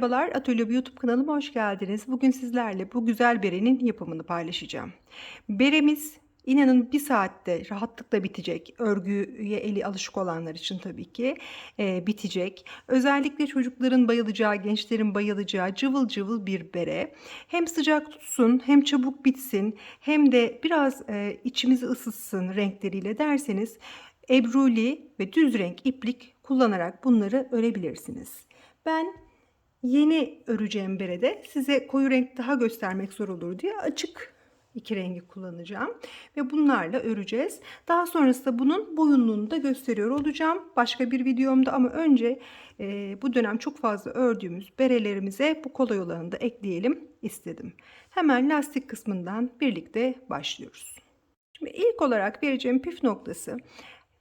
Merhabalar, Atölye YouTube kanalıma hoş geldiniz. Bugün sizlerle bu güzel berenin yapımını paylaşacağım. Beremiz inanın bir saatte rahatlıkla bitecek. Örgüye eli alışık olanlar için tabii ki e, bitecek. Özellikle çocukların bayılacağı, gençlerin bayılacağı cıvıl cıvıl bir bere. Hem sıcak tutsun, hem çabuk bitsin, hem de biraz e, içimizi ısıtsın renkleriyle derseniz ebruli ve düz renk iplik kullanarak bunları örebilirsiniz. Ben Yeni öreceğim berede size koyu renk daha göstermek zor olur diye açık iki rengi kullanacağım. Ve bunlarla öreceğiz. Daha sonrasında bunun boyunluğunu da gösteriyor olacağım. Başka bir videomda ama önce e, bu dönem çok fazla ördüğümüz berelerimize bu kolay olanı da ekleyelim istedim. Hemen lastik kısmından birlikte başlıyoruz. Şimdi ilk olarak vereceğim püf noktası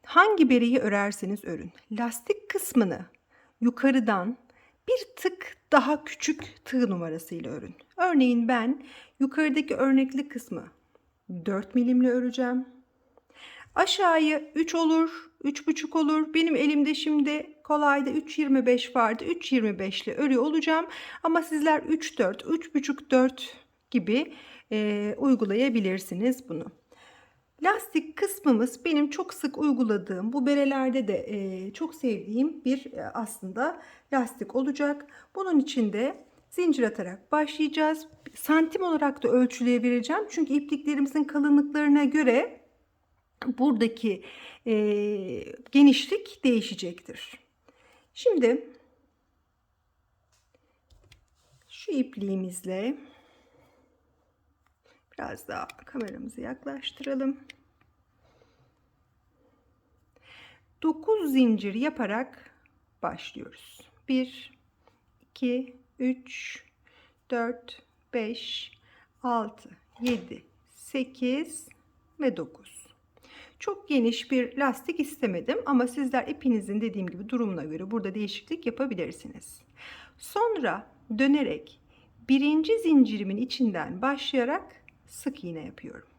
hangi bereyi örerseniz örün. Lastik kısmını yukarıdan bir tık daha küçük tığ numarasıyla örün. Örneğin ben yukarıdaki örnekli kısmı 4 milimle öreceğim. Aşağıya 3 olur, 3,5 olur. Benim elimde şimdi kolayda 3.25 vardı. 3.25 ile örüyor olacağım. Ama sizler 3-4, 3,5-4 gibi e, uygulayabilirsiniz bunu. Lastik kısmımız benim çok sık uyguladığım, bu berelerde de e, çok sevdiğim bir e, aslında lastik olacak. Bunun için de zincir atarak başlayacağız. Santim olarak da ölçülüye vereceğim. Çünkü ipliklerimizin kalınlıklarına göre buradaki e, genişlik değişecektir. Şimdi şu ipliğimizle Biraz daha kameramızı yaklaştıralım. 9 zincir yaparak başlıyoruz. 1 2 3 4 5 6 7 8 ve 9. Çok geniş bir lastik istemedim ama sizler ipinizin dediğim gibi durumuna göre burada değişiklik yapabilirsiniz. Sonra dönerek birinci zincirimin içinden başlayarak sık iğne yapıyorum.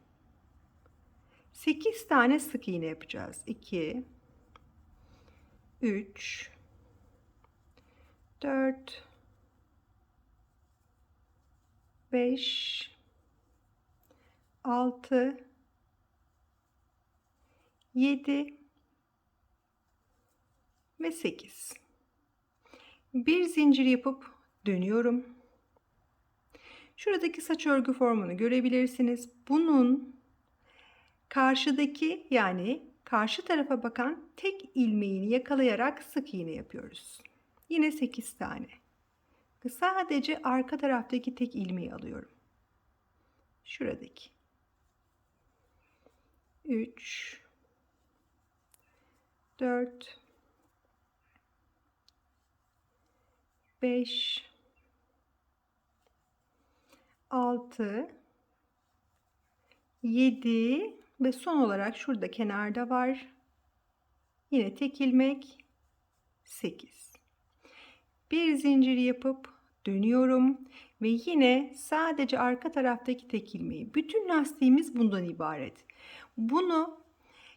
8 tane sık iğne yapacağız. 2 3 4 5 6 7 ve 8 bir zincir yapıp dönüyorum Şuradaki saç örgü formunu görebilirsiniz. Bunun karşıdaki yani karşı tarafa bakan tek ilmeğini yakalayarak sık iğne yapıyoruz. Yine 8 tane. Sadece arka taraftaki tek ilmeği alıyorum. Şuradaki. 3 4 5 6 7 ve son olarak şurada kenarda var. Yine tek ilmek 8. Bir zincir yapıp dönüyorum ve yine sadece arka taraftaki tek ilmeği. Bütün lastiğimiz bundan ibaret. Bunu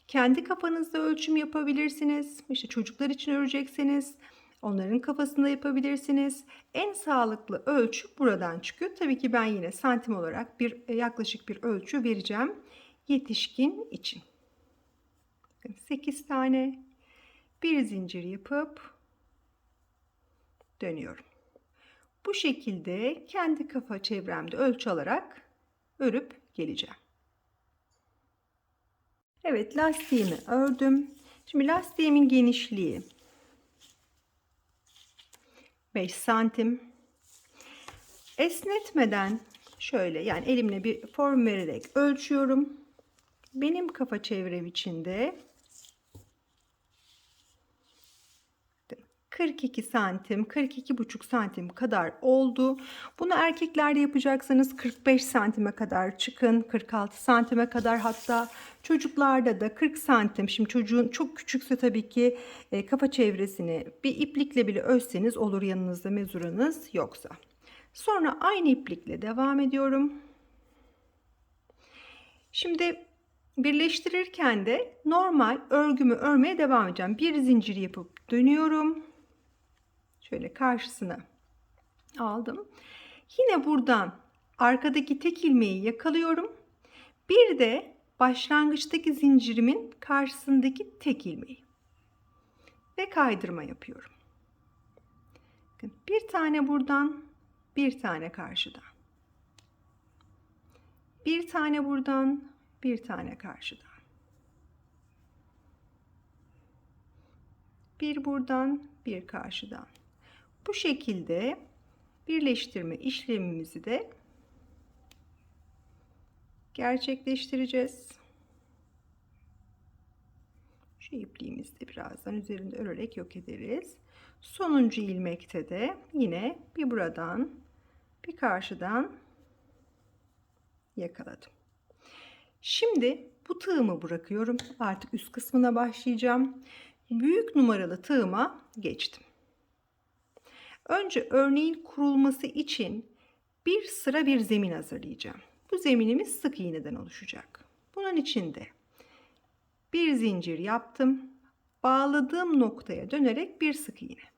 kendi kafanızda ölçüm yapabilirsiniz. İşte çocuklar için örecekseniz Onların kafasında yapabilirsiniz. En sağlıklı ölçü buradan çıkıyor. Tabii ki ben yine santim olarak bir e, yaklaşık bir ölçü vereceğim yetişkin için. 8 tane bir zincir yapıp dönüyorum. Bu şekilde kendi kafa çevremde ölçü alarak örüp geleceğim. Evet lastiğimi ördüm. Şimdi lastiğimin genişliği 5 santim. Esnetmeden şöyle yani elimle bir form vererek ölçüyorum. Benim kafa çevrem içinde 42 santim, 42 buçuk santim kadar oldu. Bunu erkeklerde yapacaksanız 45 santime kadar çıkın. 46 santime kadar hatta çocuklarda da 40 santim. Şimdi çocuğun çok küçükse tabii ki e, kafa çevresini bir iplikle bile ölçseniz olur yanınızda mezuranız yoksa. Sonra aynı iplikle devam ediyorum. Şimdi birleştirirken de normal örgümü örmeye devam edeceğim. Bir zincir yapıp dönüyorum şöyle karşısına Aldım. Yine buradan arkadaki tek ilmeği yakalıyorum. Bir de başlangıçtaki zincirimin karşısındaki tek ilmeği. Ve kaydırma yapıyorum. Bir tane buradan, bir tane karşıdan. Bir tane buradan, bir tane karşıdan. Bir buradan, bir karşıdan. Bu şekilde birleştirme işlemimizi de gerçekleştireceğiz. Şu ipliğimizi de birazdan üzerinde örerek yok ederiz. Sonuncu ilmekte de yine bir buradan bir karşıdan yakaladım. Şimdi bu tığımı bırakıyorum. Artık üst kısmına başlayacağım. Büyük numaralı tığıma geçtim. Önce örneğin kurulması için bir sıra bir zemin hazırlayacağım. Bu zeminimiz sık iğneden oluşacak. Bunun için de bir zincir yaptım. Bağladığım noktaya dönerek bir sık iğne.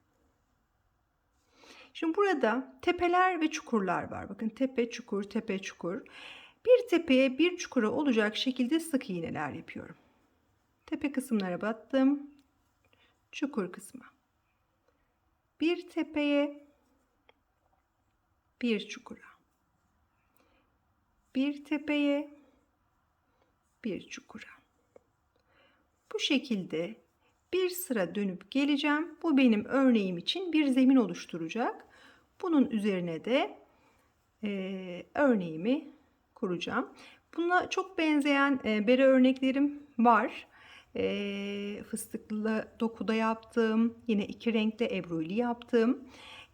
Şimdi burada tepeler ve çukurlar var. Bakın tepe, çukur, tepe, çukur. Bir tepeye bir çukura olacak şekilde sık iğneler yapıyorum. Tepe kısımlara battım. Çukur kısmı. Bir tepeye bir çukura. Bir tepeye bir çukura. Bu şekilde bir sıra dönüp geleceğim. Bu benim örneğim için bir zemin oluşturacak. Bunun üzerine de e, örneğimi kuracağım. Buna çok benzeyen e, bere örneklerim var. E, fıstıklı dokuda yaptığım, yine iki renkli ebruli yaptığım.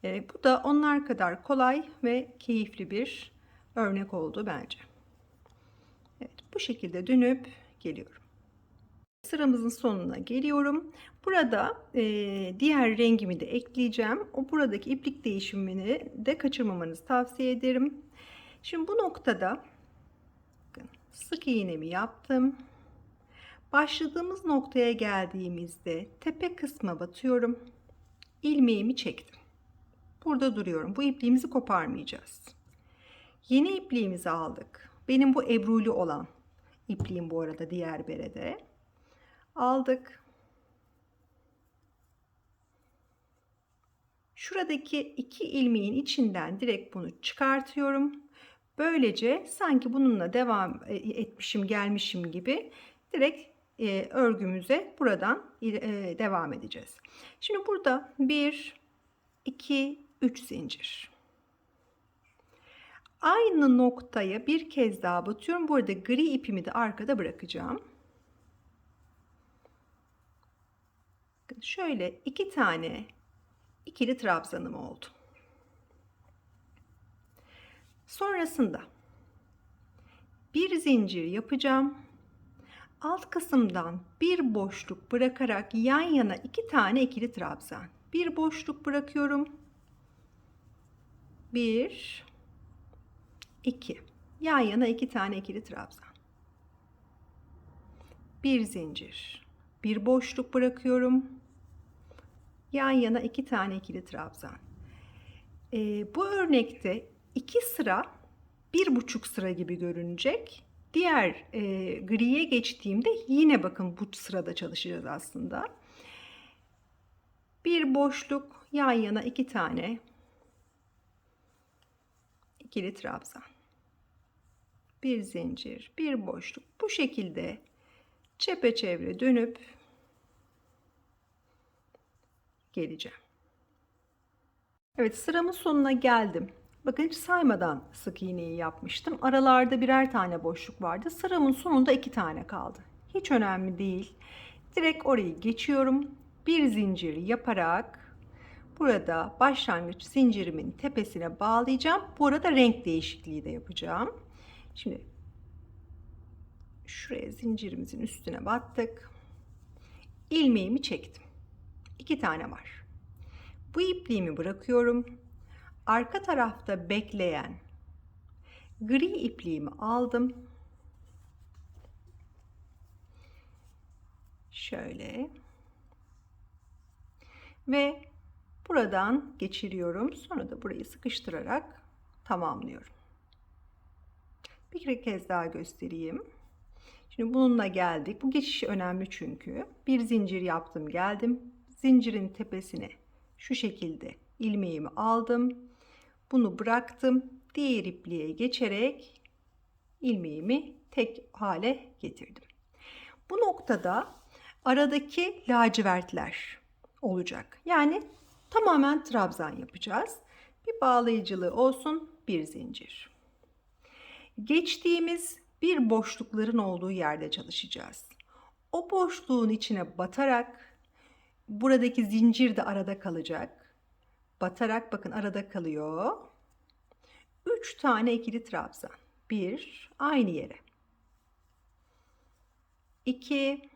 E, bu da onlar kadar kolay ve keyifli bir örnek oldu bence. Evet, bu şekilde dönüp geliyorum. Sıramızın sonuna geliyorum. Burada e, diğer rengimi de ekleyeceğim. O buradaki iplik değişimini de kaçırmamanızı tavsiye ederim. Şimdi bu noktada sık iğnemi yaptım. Başladığımız noktaya geldiğimizde tepe kısma batıyorum. İlmeğimi çektim. Burada duruyorum. Bu ipliğimizi koparmayacağız. Yeni ipliğimizi aldık. Benim bu ebruli olan ipliğim bu arada diğer berede. Aldık. Şuradaki iki ilmeğin içinden direkt bunu çıkartıyorum. Böylece sanki bununla devam e, etmişim gelmişim gibi direkt e, örgümüze buradan e, devam edeceğiz. Şimdi burada 1, 2, 3 zincir. Aynı noktaya bir kez daha batıyorum. Bu arada gri ipimi de arkada bırakacağım. Şöyle iki tane ikili trabzanım oldu. Sonrasında bir zincir yapacağım. Alt kısımdan bir boşluk bırakarak yan yana iki tane ikili trabzan. Bir boşluk bırakıyorum. Bir, iki. Yan yana iki tane ikili trabzan. Bir zincir. Bir boşluk bırakıyorum. Yan yana iki tane ikili trabzan. Ee, bu örnekte iki sıra bir buçuk sıra gibi görünecek. Diğer e, griye geçtiğimde yine bakın bu sırada çalışacağız aslında. Bir boşluk yan yana iki tane ikili trabzan. Bir zincir, bir boşluk. Bu şekilde çepeçevre dönüp geleceğim. Evet sıramın sonuna geldim. Bakın hiç saymadan sık iğneyi yapmıştım. Aralarda birer tane boşluk vardı. Sıramın sonunda iki tane kaldı. Hiç önemli değil. Direkt orayı geçiyorum. Bir zincir yaparak burada başlangıç zincirimin tepesine bağlayacağım. Bu arada renk değişikliği de yapacağım. Şimdi şuraya zincirimizin üstüne battık. İlmeğimi çektim. İki tane var. Bu ipliğimi bırakıyorum. Arka tarafta bekleyen gri ipliğimi aldım. Şöyle. Ve buradan geçiriyorum. Sonra da burayı sıkıştırarak tamamlıyorum. Bir kez daha göstereyim. Şimdi bununla geldik. Bu geçiş önemli çünkü. Bir zincir yaptım geldim. Zincirin tepesine şu şekilde ilmeğimi aldım. Bunu bıraktım. Diğer ipliğe geçerek ilmeğimi tek hale getirdim. Bu noktada aradaki lacivertler olacak. Yani tamamen trabzan yapacağız. Bir bağlayıcılığı olsun, bir zincir. Geçtiğimiz bir boşlukların olduğu yerde çalışacağız. O boşluğun içine batarak buradaki zincir de arada kalacak. Batarak bakın arada kalıyor. 3 tane ikili trabzan. 1 aynı yere. 2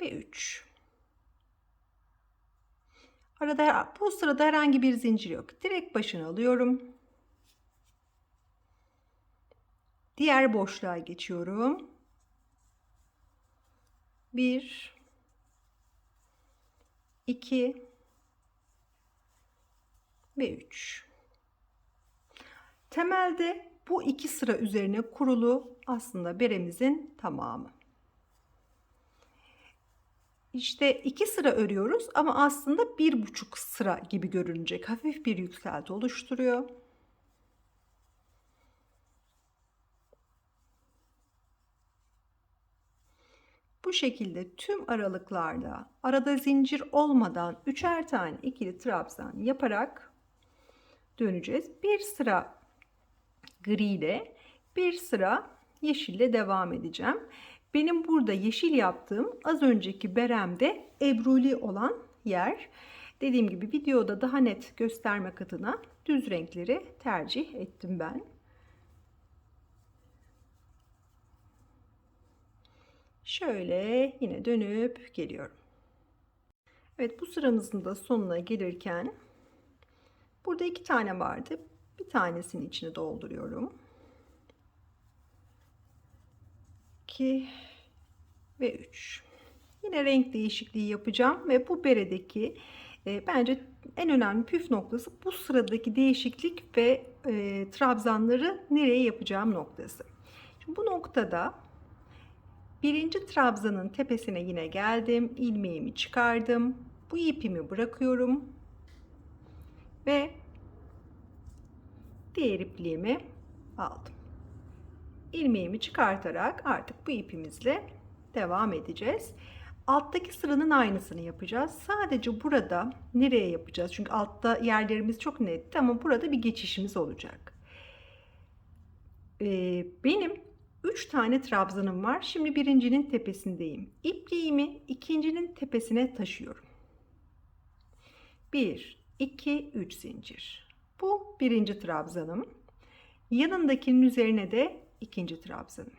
ve 3. Arada bu sırada herhangi bir zincir yok. Direkt başını alıyorum. Diğer boşluğa geçiyorum. 1 2 ve 3. Temelde bu iki sıra üzerine kurulu aslında beremizin tamamı. İşte iki sıra örüyoruz ama aslında bir buçuk sıra gibi görünecek. Hafif bir yükselti oluşturuyor. Bu şekilde tüm aralıklarda arada zincir olmadan üçer tane ikili trabzan yaparak döneceğiz. Bir sıra gri ile bir sıra yeşille devam edeceğim. Benim burada yeşil yaptığım az önceki beremde ebruli olan yer. Dediğim gibi videoda daha net göstermek adına düz renkleri tercih ettim ben. Şöyle yine dönüp geliyorum. Evet bu sıramızın da sonuna gelirken burada iki tane vardı. Bir tanesini içine dolduruyorum. 2 ve 3. Yine renk değişikliği yapacağım ve bu beredeki e, bence en önemli püf noktası bu sıradaki değişiklik ve e, trabzanları nereye yapacağım noktası. Şimdi bu noktada birinci trabzanın tepesine yine geldim. ilmeğimi çıkardım. Bu ipimi bırakıyorum. Ve diğer ipliğimi aldım. İlmeğimi çıkartarak artık bu ipimizle devam edeceğiz. Alttaki sıranın aynısını yapacağız. Sadece burada nereye yapacağız? Çünkü altta yerlerimiz çok netti ama burada bir geçişimiz olacak. Ee, benim 3 tane trabzanım var. Şimdi birincinin tepesindeyim. İpliğimi ikincinin tepesine taşıyorum. 1, 2, 3 zincir. Bu birinci trabzanım. Yanındakinin üzerine de ikinci trabzanım.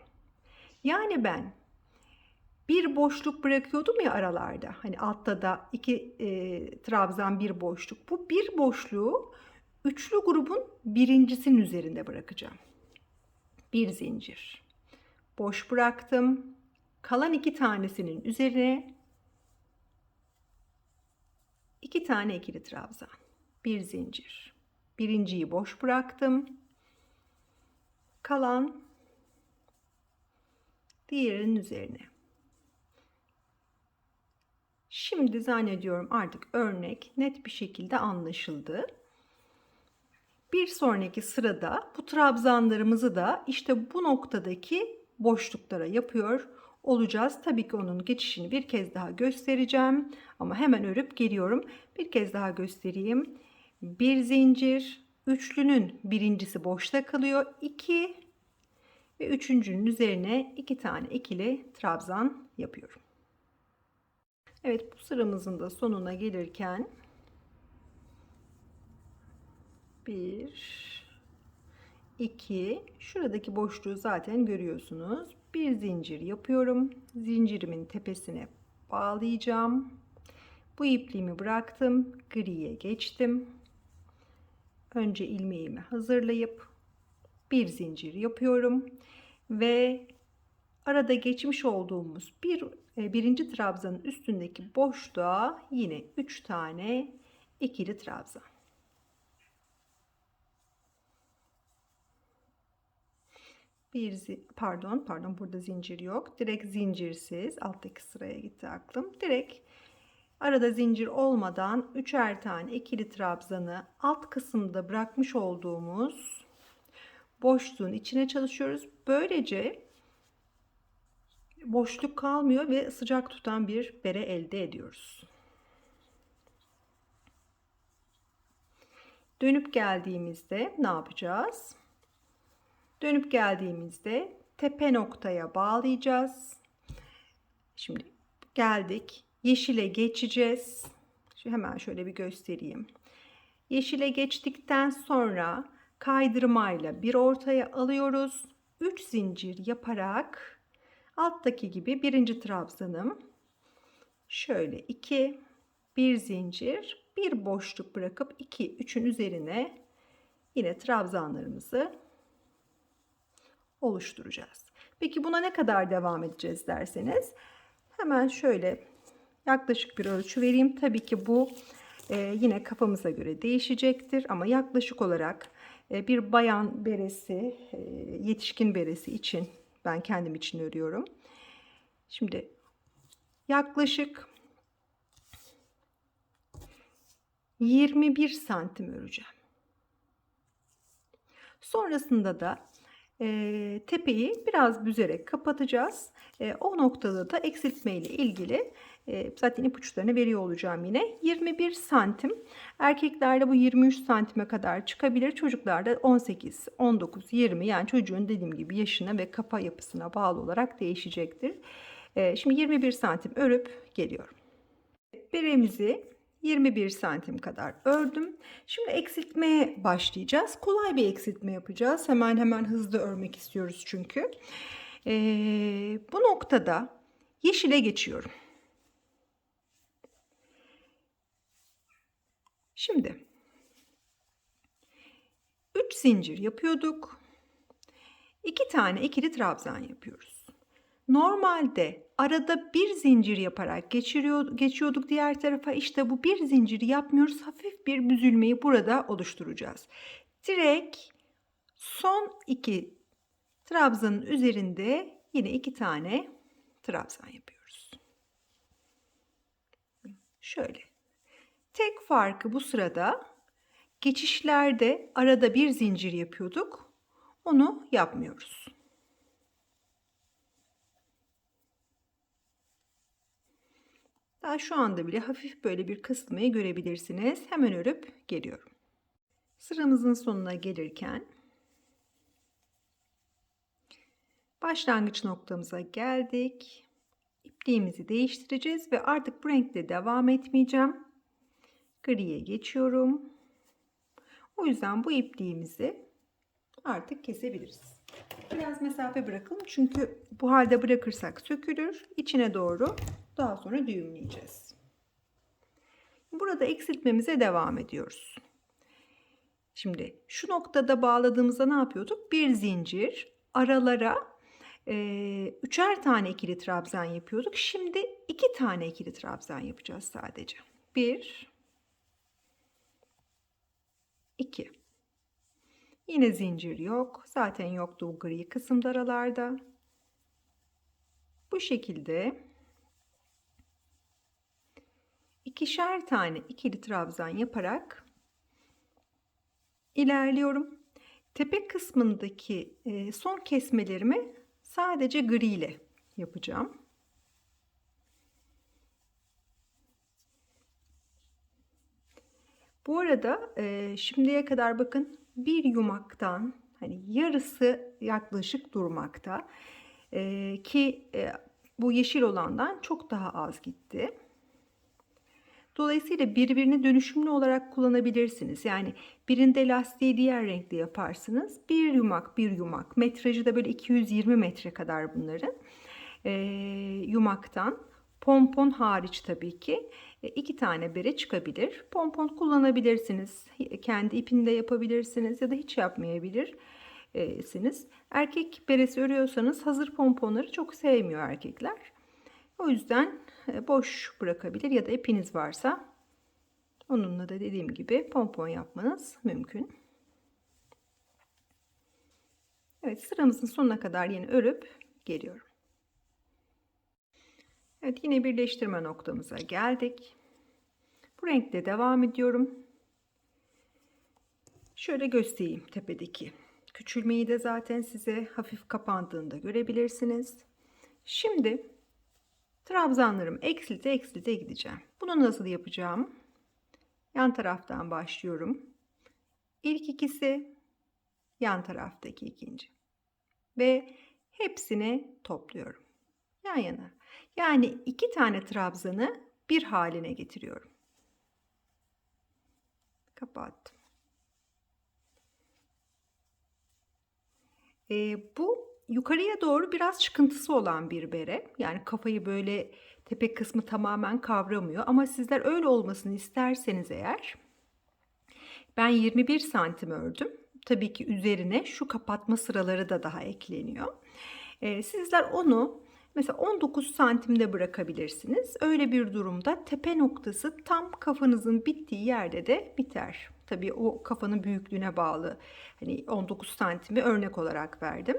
Yani ben bir boşluk bırakıyordum ya aralarda. Hani altta da iki e, trabzan bir boşluk. Bu bir boşluğu üçlü grubun birincisinin üzerinde bırakacağım. Bir zincir. Boş bıraktım. Kalan iki tanesinin üzerine iki tane ikili trabzan. Bir zincir. Birinciyi boş bıraktım. Kalan diğerinin üzerine. Şimdi zannediyorum artık örnek net bir şekilde anlaşıldı. Bir sonraki sırada bu trabzanlarımızı da işte bu noktadaki boşluklara yapıyor olacağız. Tabii ki onun geçişini bir kez daha göstereceğim ama hemen örüp geliyorum. Bir kez daha göstereyim. Bir zincir, üçlünün birincisi boşta kalıyor. 2 ve üçüncünün üzerine iki tane ikili trabzan yapıyorum. Evet bu sıramızın da sonuna gelirken bir iki şuradaki boşluğu zaten görüyorsunuz. Bir zincir yapıyorum. Zincirimin tepesine bağlayacağım. Bu ipliğimi bıraktım. Griye geçtim. Önce ilmeğimi hazırlayıp bir zincir yapıyorum ve arada geçmiş olduğumuz bir e, birinci trabzanın üstündeki boşluğa yine 3 tane ikili trabzan. Bir pardon pardon burada zincir yok. Direkt zincirsiz alttaki sıraya gitti aklım. Direkt arada zincir olmadan üçer tane ikili trabzanı alt kısımda bırakmış olduğumuz boşluğun içine çalışıyoruz. Böylece boşluk kalmıyor ve sıcak tutan bir bere elde ediyoruz. Dönüp geldiğimizde ne yapacağız? Dönüp geldiğimizde tepe noktaya bağlayacağız. Şimdi geldik. Yeşile geçeceğiz. Şu hemen şöyle bir göstereyim. Yeşile geçtikten sonra kaydırmayla bir ortaya alıyoruz. 3 zincir yaparak alttaki gibi birinci trabzanım şöyle 2 bir zincir bir boşluk bırakıp 2 3'ün üzerine yine trabzanlarımızı oluşturacağız. Peki buna ne kadar devam edeceğiz derseniz hemen şöyle yaklaşık bir ölçü vereyim. Tabii ki bu e, yine kafamıza göre değişecektir ama yaklaşık olarak e, bir bayan beresi, e, yetişkin beresi için ben kendim için örüyorum. Şimdi yaklaşık 21 santim öreceğim. Sonrasında da e, tepeyi biraz büzerek kapatacağız. E, o noktada da eksiltme ile ilgili e, zaten ipuçlarını veriyor olacağım yine. 21 santim. Erkeklerde bu 23 santime kadar çıkabilir. Çocuklarda 18, 19, 20 yani çocuğun dediğim gibi yaşına ve kafa yapısına bağlı olarak değişecektir. E, şimdi 21 santim örüp geliyorum. Beremizi 21 santim kadar ördüm. Şimdi eksiltmeye başlayacağız. Kolay bir eksiltme yapacağız. Hemen hemen hızlı örmek istiyoruz çünkü. Ee, bu noktada yeşile geçiyorum. Şimdi 3 zincir yapıyorduk. 2 tane ikili trabzan yapıyoruz. Normalde arada bir zincir yaparak geçiriyor, geçiyorduk diğer tarafa. İşte bu bir zinciri yapmıyoruz. Hafif bir büzülmeyi burada oluşturacağız. Direkt son iki trabzanın üzerinde yine iki tane trabzan yapıyoruz. Şöyle. Tek farkı bu sırada geçişlerde arada bir zincir yapıyorduk. Onu yapmıyoruz. Daha şu anda bile hafif böyle bir kısılmayı görebilirsiniz. Hemen örüp geliyorum. Sıramızın sonuna gelirken başlangıç noktamıza geldik. İpliğimizi değiştireceğiz ve artık bu renkte devam etmeyeceğim. Griye geçiyorum. O yüzden bu ipliğimizi artık kesebiliriz. Biraz mesafe bırakalım çünkü bu halde bırakırsak sökülür. İçine doğru daha sonra düğümleyeceğiz. Burada eksiltmemize devam ediyoruz. Şimdi şu noktada bağladığımızda ne yapıyorduk? Bir zincir aralara e, üçer tane ikili trabzan yapıyorduk. Şimdi iki tane ikili trabzan yapacağız sadece. Bir, iki. Yine zincir yok. Zaten yoktu bu gri kısımda aralarda. Bu şekilde ikişer tane ikili trabzan yaparak ilerliyorum. Tepe kısmındaki e, son kesmelerimi sadece gri ile yapacağım. Bu arada e, şimdiye kadar bakın bir yumaktan hani yarısı yaklaşık durmakta e, ki bu yeşil olandan çok daha az gitti. Dolayısıyla birbirini dönüşümlü olarak kullanabilirsiniz. Yani birinde lastiği diğer renkte yaparsınız. Bir yumak bir yumak. Metrajı da böyle 220 metre kadar bunların. E, yumaktan pompon hariç tabii ki e, iki tane bere çıkabilir. Pompon kullanabilirsiniz. Kendi ipinde yapabilirsiniz ya da hiç yapmayabilir. siniz. Erkek beresi örüyorsanız hazır pomponları çok sevmiyor erkekler. O yüzden boş bırakabilir ya da ipiniz varsa onunla da dediğim gibi pompon yapmanız mümkün. Evet sıramızın sonuna kadar yine örüp geliyorum. Evet yine birleştirme noktamıza geldik. Bu renkte devam ediyorum. Şöyle göstereyim tepedeki küçülmeyi de zaten size hafif kapandığında görebilirsiniz. Şimdi trabzanlarımı eksilte eksilte gideceğim. Bunu nasıl yapacağım? Yan taraftan başlıyorum. İlk ikisi yan taraftaki ikinci. Ve hepsini topluyorum. Yan yana. Yani iki tane trabzanı bir haline getiriyorum. Kapattım. E, bu yukarıya doğru biraz çıkıntısı olan bir bere. Yani kafayı böyle tepe kısmı tamamen kavramıyor. Ama sizler öyle olmasını isterseniz eğer ben 21 santim ördüm. Tabii ki üzerine şu kapatma sıraları da daha ekleniyor. E, sizler onu mesela 19 santimde bırakabilirsiniz. Öyle bir durumda tepe noktası tam kafanızın bittiği yerde de biter. Tabii o kafanın büyüklüğüne bağlı. Hani 19 santimi örnek olarak verdim.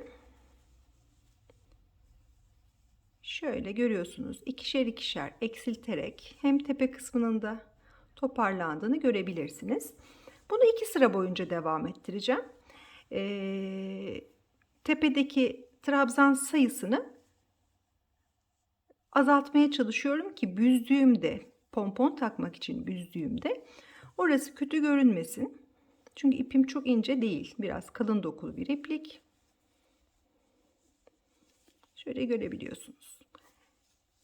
Şöyle görüyorsunuz ikişer ikişer eksilterek hem tepe kısmının da toparlandığını görebilirsiniz. Bunu iki sıra boyunca devam ettireceğim. Ee, tepedeki trabzan sayısını azaltmaya çalışıyorum ki büzdüğümde pompon takmak için büzdüğümde orası kötü görünmesin. Çünkü ipim çok ince değil. Biraz kalın dokulu bir iplik. Şöyle görebiliyorsunuz.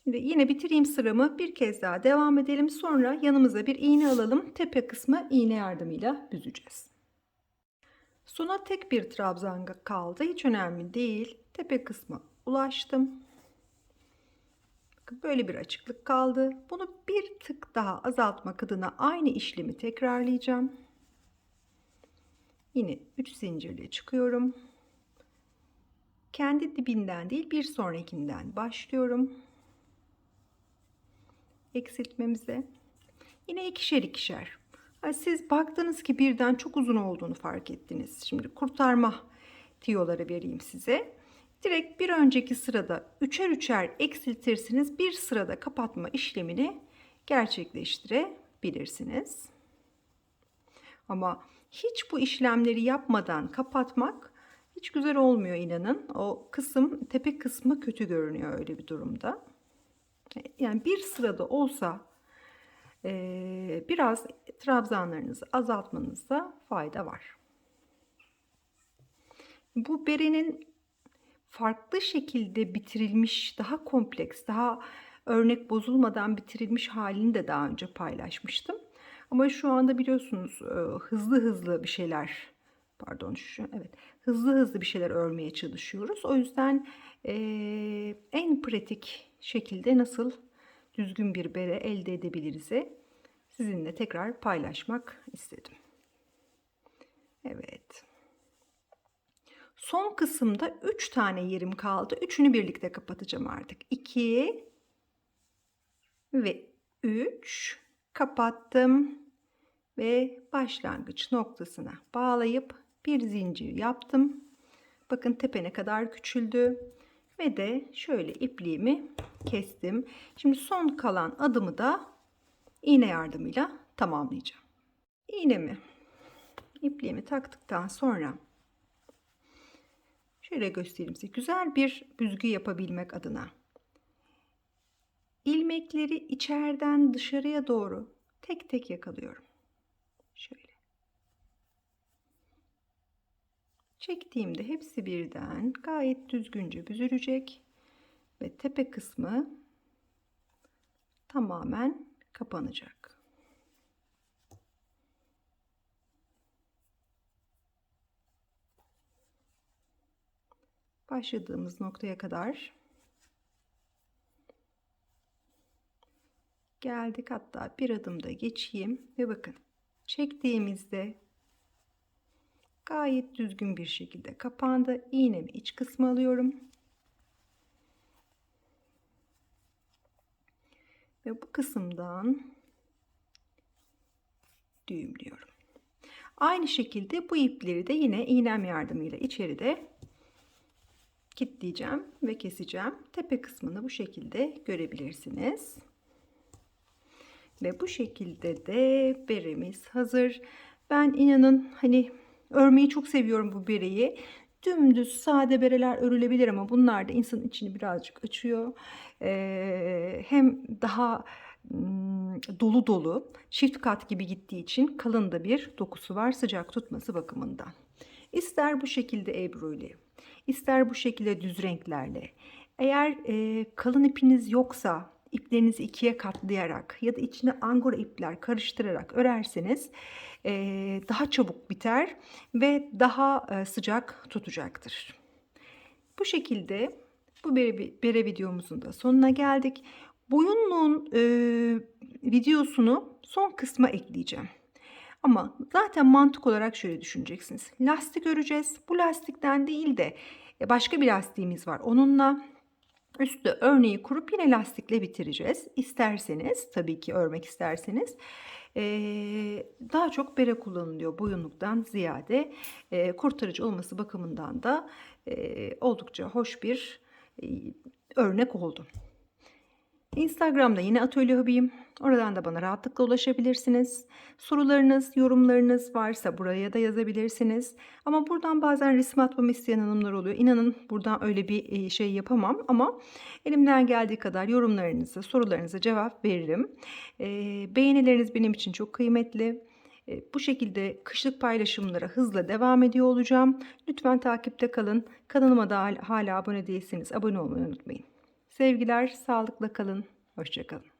Şimdi yine bitireyim sıramı. Bir kez daha devam edelim. Sonra yanımıza bir iğne alalım. Tepe kısmı iğne yardımıyla büzeceğiz. Sona tek bir trabzan kaldı. Hiç önemli değil. Tepe kısmı ulaştım. Bakın böyle bir açıklık kaldı. Bunu bir tık daha azaltmak adına aynı işlemi tekrarlayacağım. Yine 3 zincirle çıkıyorum. Kendi dibinden değil bir sonrakinden başlıyorum. Eksiltmemize. Yine ikişer ikişer. Siz baktınız ki birden çok uzun olduğunu fark ettiniz. Şimdi kurtarma tiyoları vereyim size. Direkt bir önceki sırada üçer üçer eksiltirsiniz. Bir sırada kapatma işlemini gerçekleştirebilirsiniz. Ama hiç bu işlemleri yapmadan kapatmak hiç güzel olmuyor inanın. O kısım tepe kısmı kötü görünüyor öyle bir durumda. Yani bir sırada olsa e, biraz trabzanlarınızı azaltmanızda fayda var. Bu berenin farklı şekilde bitirilmiş, daha kompleks, daha örnek bozulmadan bitirilmiş halini de daha önce paylaşmıştım. Ama şu anda biliyorsunuz hızlı hızlı bir şeyler pardon şu evet hızlı hızlı bir şeyler örmeye çalışıyoruz. O yüzden e, en pratik şekilde nasıl düzgün bir bere elde edebiliriz'e sizinle tekrar paylaşmak istedim. Evet. Son kısımda 3 tane yerim kaldı. Üçünü birlikte kapatacağım artık. 2 ve 3 kapattım ve başlangıç noktasına bağlayıp bir zincir yaptım. Bakın tepene kadar küçüldü ve de şöyle ipliğimi kestim. Şimdi son kalan adımı da iğne yardımıyla tamamlayacağım. İğnemi ipliğimi taktıktan sonra şöyle göstereyim size güzel bir büzgü yapabilmek adına ilmekleri içeriden dışarıya doğru tek tek yakalıyorum. Şöyle. Çektiğimde hepsi birden gayet düzgünce büzülecek ve tepe kısmı tamamen kapanacak. Başladığımız noktaya kadar geldik. Hatta bir adım da geçeyim ve bakın çektiğimizde gayet düzgün bir şekilde kapandı. İğnemi iç kısmı alıyorum. Ve bu kısımdan düğümlüyorum. Aynı şekilde bu ipleri de yine iğnem yardımıyla içeride kilitleyeceğim ve keseceğim. Tepe kısmını bu şekilde görebilirsiniz. Ve bu şekilde de beremiz hazır. Ben inanın hani örmeyi çok seviyorum bu bereyi. Dümdüz sade bereler örülebilir ama bunlar da insanın içini birazcık açıyor. Ee, hem daha dolu dolu çift kat gibi gittiği için kalın da bir dokusu var sıcak tutması bakımından. İster bu şekilde ebru ile ister bu şekilde düz renklerle. Eğer e, kalın ipiniz yoksa iplerinizi ikiye katlayarak ya da içine angora ipler karıştırarak örerseniz e, daha çabuk biter ve daha e, sıcak tutacaktır. Bu şekilde bu bere, bere videomuzun da sonuna geldik. Boyunluğun e, videosunu son kısma ekleyeceğim. Ama zaten mantık olarak şöyle düşüneceksiniz. Lastik öreceğiz. Bu lastikten değil de başka bir lastiğimiz var. Onunla üstte örneği kurup yine lastikle bitireceğiz. İsterseniz tabii ki örmek isterseniz daha çok bere kullanılıyor boyunluktan ziyade kurtarıcı olması bakımından da oldukça hoş bir örnek oldu. Instagram'da yine Atölye Hobiyim. Oradan da bana rahatlıkla ulaşabilirsiniz. Sorularınız, yorumlarınız varsa buraya da yazabilirsiniz. Ama buradan bazen resim atmamı isteyen hanımlar oluyor. İnanın buradan öyle bir şey yapamam ama elimden geldiği kadar yorumlarınızı, sorularınıza cevap veririm. Beğenileriniz benim için çok kıymetli. Bu şekilde kışlık paylaşımlara hızla devam ediyor olacağım. Lütfen takipte kalın. Kanalıma da hala abone değilseniz abone olmayı unutmayın. Sevgiler, sağlıkla kalın. Hoşçakalın.